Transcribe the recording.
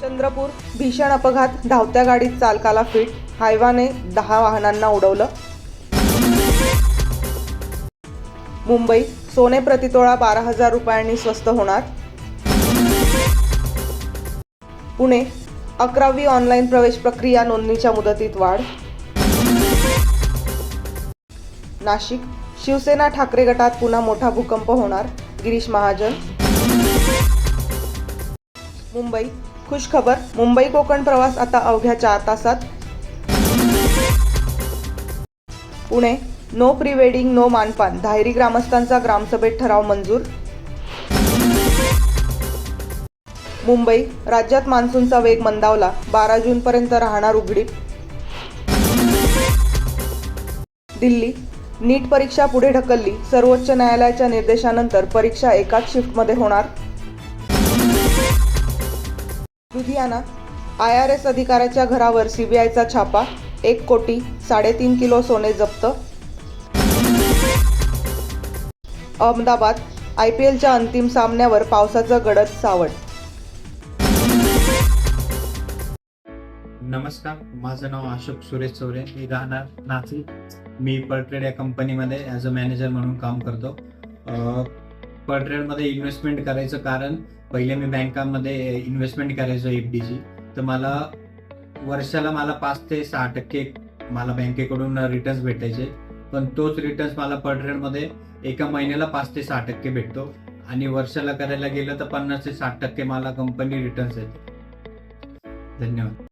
चंद्रपूर भीषण अपघात धावत्या गाडीत चालकाला फिट हायवाने दहा वाहनांना उडवलं. मुंबई सोने प्रतितोळा बारा हजार रुपयांनी स्वस्त होणार. पुणे अकरावी ऑनलाईन प्रवेश प्रक्रिया नोंदणीच्या मुदतीत वाढ. नाशिक शिवसेना ठाकरे गटात पुन्हा मोठा भूकंप होणार गिरीश महाजन. मुंबई खुश खबर मुंबई कोकण प्रवास आता अवघ्या चार तासात. Pune no pre wedding no मानपान धायरी ग्रामस्थांचा ग्रामसभेत ठराव मंजूर. मुंबई राज्यात मान्सूनचा वेग मंदावला बारा जूनपर्यंत राहणार उघडीप दिल्ली नीट परीक्षा पुढे ढकलली सर्वोच्च न्यायालयाच्या निर्देशानंतर परीक्षा एकाच शिफ्टमध्ये होणार. लुधियाना आय आर एस अधिकाऱ्याच्या घरावर सीबीआयचा छापा एक कोटी साडेतीन किलो सोने जप्त. अहमदाबाद आय पी एलच्या अंतिम सामन्यावर पावसाचं गडद सावट. नमस्कार माझं नाव अशोक सुरेश चौरे मी राहणार नाची मी पर्ट्रेड या कंपनीमध्ये ॲज अ मॅनेजर म्हणून काम करतो. मध्ये इन्व्हेस्टमेंट करायचं कारण पहिले मी बँकामध्ये इन्व्हेस्टमेंट करायचो एफ डीची तर मला वर्षाला मला पाच ते सहा टक्के मला बँकेकडून रिटर्न्स भेटायचे. पण तोच रिटर्न्स मला परमध्ये एका महिन्याला पाच ते सहा टक्के भेटतो. आणि वर्षाला करायला गेलं तर पन्नास ते साठ टक्के मला कंपनी रिटर्न्स येते. धन्यवाद.